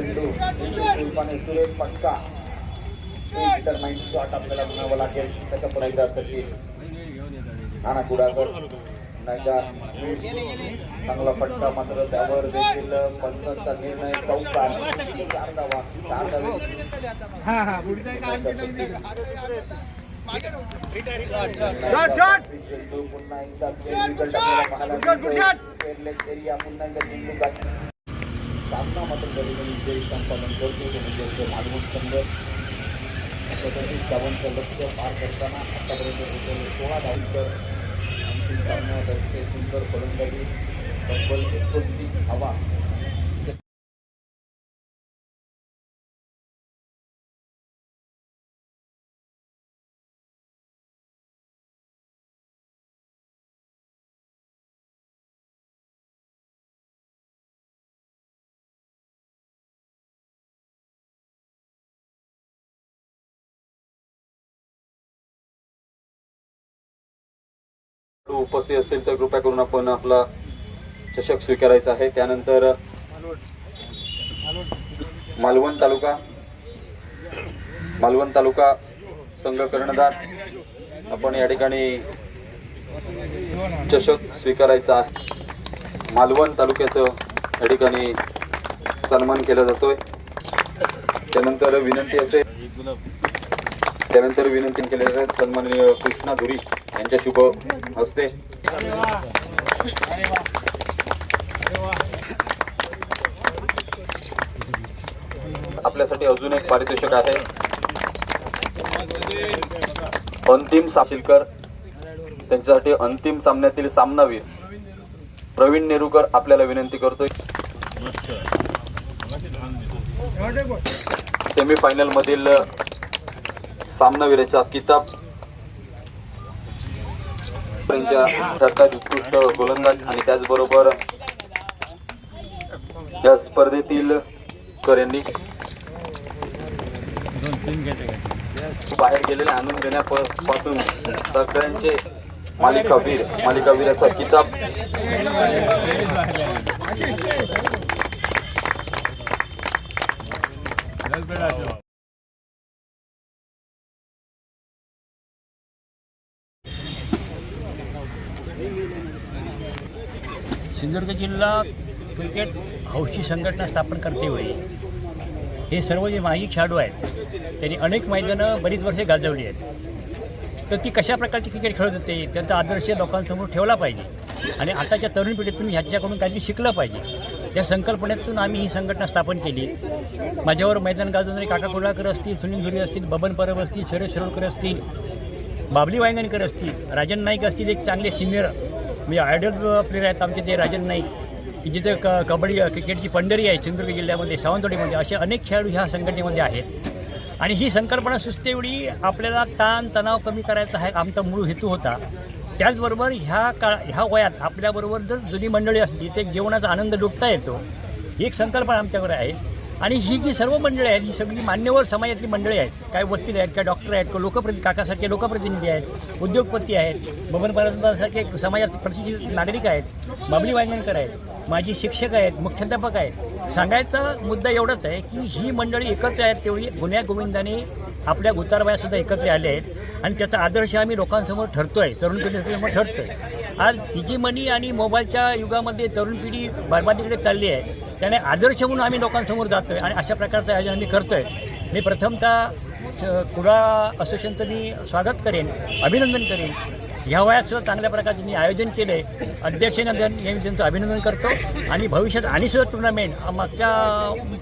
सुलपाने सुरेश पटका determined shot आपल्याला म्हणावं लागेल. त्याचा पण एकदा सचिन नाना कुडाकर नाहीतर चांगला फटका मात्र त्यावर देखील पंचांचा निर्णय चौका चार धावा चार धावे चेंडू पुन्हा एकदा result आपल्याला पाहायला मात्र कधी कधी संपादन करतो तो म्हणजे तो भागवत संघ. स्वतःची धावांचं लक्ष पार करताना आतापर्यंत टोटल सोळा धावांवर अंतिम सामन्यात अतिशय सुंदर फलंदाजी तब्बल एकोणतीस हवा. उपस्थित असतील तर कृपया करून आपण आपला चषक स्वीकारायचा आहे. त्यानंतर मालवण तालुका मालवण तालुका संघ कर्णधार आपण या ठिकाणी चषक स्वीकारायचा आहे. मालवण तालुक्याचं या ठिकाणी सन्मान केला जातोय. त्यानंतर विनंती असेल त्यानंतर विनंती केली जाते सन्माननीय कृष्णा धुरी. यांच्या शुभ हस्ते आपल्यासाठी अजून एक पारितोषिक आहे. अंतिम साशिलकर त्यांच्यासाठी अंतिम सामन्यातील सामनावीर प्रवीण नेरुकर आपल्याला विनंती करतोय. सेमीफायनल मधील सामनावीराचा किताब त्यांच्या ठरतात उत्कृष्ट गोलंदाज आणि त्याचबरोबर या स्पर्धेतील कर यांनी बाहेर गेलेले आणून घेण्यापासून सगळ्यांचे मालिकावीर मालिकावीराचा किताब. सिंधुदुर्ग जिल्हा क्रिकेट हौशी संघटना स्थापन करते वेळी हे सर्व जे माजी खेळाडू आहेत त्यांनी अनेक मैदानं बरीच वर्षे गाजवली आहेत. तर ती कशा प्रकारची क्रिकेट खेळत होते त्यांचा आदर्श लोकांसमोर ठेवला पाहिजे आणि आताच्या तरुण पिढीतून ह्याच्याकडून काहीतरी शिकलं पाहिजे. या संकल्पनेतून आम्ही ही संघटना स्थापन केली. माझ्यावर मैदान गाजवणारे काका कोल्हाकर असतील सुनील धुरी असतील बबन परब असतील शरद शिरोडकर असतील बाबली वायंगणकर असतील राजन नाईक असतील एक चांगले सिनियर मी आयडल प्लेयर आहेत आमचे ते राजन नाईक की जिथे क कबड्डी क्रिकेटची पंढरी आहे सिंधुदुर्ग जिल्ह्यामध्ये सावंतवाडीमध्ये असे अनेक खेळाडू ह्या संघटनेमध्ये आहेत. आणि ही संकल्पना सुचतेवेळी आपल्याला ताण तणाव कमी करायचा हा आमचा मूळ हेतू होता. त्याचबरोबर ह्या काळ ह्या वयात आपल्याबरोबर जर जुनी मंडळी असली ते जेवणाचा आनंद लुटता येतो. ही एक संकल्पना आमच्याकडे आहे. आणि ही जी सर्व मंडळी आहेत ही सगळी मान्यवर समाजातली मंडळी आहेत काय वकील आहेत काय डॉक्टर आहेत काही लोकप्रति काकासारखे लोकप्रतिनिधी आहेत उद्योगपती आहेत बबन परंपरासारखे समाजात प्रतिष्ठित नागरिक आहेत बाबली वांगणकर आहेत माजी शिक्षक आहेत मुख्याध्यापक आहेत. सांगायचा मुद्दा एवढाच आहे की ही मंडळी एकत्र आहेत तेवढी गुन्ह्या गोविंदाने आपल्या गुतारबायासुद्धा एकत्र आले आहेत आणि त्याचा आदर्श आम्ही लोकांसमोर ठरतोय तरुण पिढीसमोर ठरतोय. आज हिजी मनी आणि मोबाईलच्या युगामध्ये तरुण पिढी बरबादीकडे चालली आहे. त्याने आदर्श म्हणून आम्ही लोकांसमोर जातोय आणि अशा प्रकारचं आयोजन आम्ही करतोय. मी प्रथमतः कुडाळ असोसिएशनचं मी स्वागत करेन अभिनंदन करेन. ह्या वयात सुद्धा चांगल्या प्रकारचं मी आयोजन केलं. आहे अध्यक्षांना मी त्यांचं अभिनंदन करतो. आणि भविष्यात आणि सुद्धा टुर्नामेंट मागच्या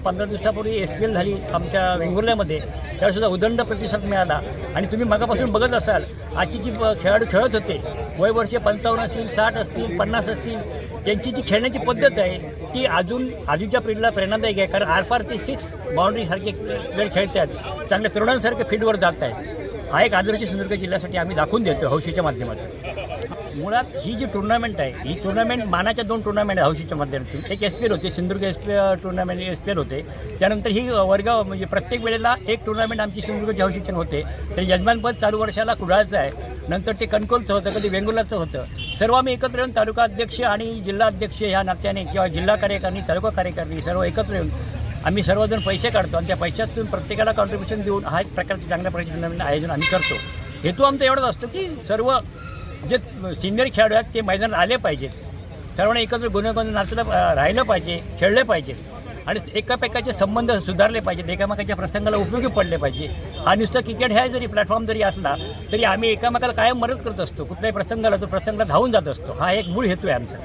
पंधरा दिवसापूर्वी एस पी एल झाली आमच्या वेंगुर्ल्यामध्ये. त्याला उदंड प्रतिसाद मिळाला. आणि तुम्ही मगापासून बघत असाल आजची जी खेळाडू खेळत होते वय वर्ष पंचावन्न असतील साठ असतील पन्नास असतील त्यांची जी खेळण्याची पद्धत आहे ती अजून आजूच्या पिढीला प्रेरणादायक आहे. कारण आरपार ते सिक्स बाउंड्रीसारखे खेळ खेळतात. चांगल्या तरुणांसारखे फील्डवर जात आहेत. हा एक आदर्श सिंधुदुर्ग जिल्ह्यासाठी आम्ही दाखवून देतो हौशीच्या माध्यमातून. मुळात ही जी टुर्नामेंट आहे ही टुर्नामेंट मानाच्या दोन टुर्नामेंट आहे हौशीच्या माध्यमातून. एक एस पी एल होते Sindhudurg S P tournament S P L होते. त्यानंतर ही वर्ग म्हणजे प्रत्येक वेळेला एक टुर्नामेंट आमची सिंधुदुर्गच्या हौशीच्या होते. तर यजमानपद चालू वर्षाला कुडाळचं आहे. नंतर ते कणकोलचं होतं कधी वेंगुलाचं होतं. सर्व आम्ही एकत्र येऊन तालुका अध्यक्ष आणि जिल्हा अध्यक्ष ह्या नात्याने किंवा जिल्हा कार्यकारिणी तालुका कार्यकारिणी सर्व एकत्र येऊन आम्ही सर्वजण पैसे काढतो आणि त्या पैशातून प्रत्येकाला कॉन्ट्रीब्युशन देऊन हा एक प्रकारचे चांगल्या प्रकारचे आयोजन आम्ही करतो. हेतू आमचा एवढाच असतो की सर्व जे सिनियर खेळाडू आहेत ते मैदानात आले पाहिजेत सर्वांना एकत्र गुन्हेगुन्हे नाचलं राहिलं पाहिजे खेळले पाहिजे. आणि एकापेकाचे संबंध सुधारले पाहिजेत एकामेकाच्या प्रसंगाला उपयोगी पडले पाहिजे. हा नुसतं क्रिकेट ह्या जरी प्लॅटफॉर्म जरी असला तरी आम्ही एकामेकाला कायम मदत करत असतो. कुठल्याही प्रसंगाला तो प्रसंगाला धावून जात असतो. हा एक मूळ हेतू आहे आमचा.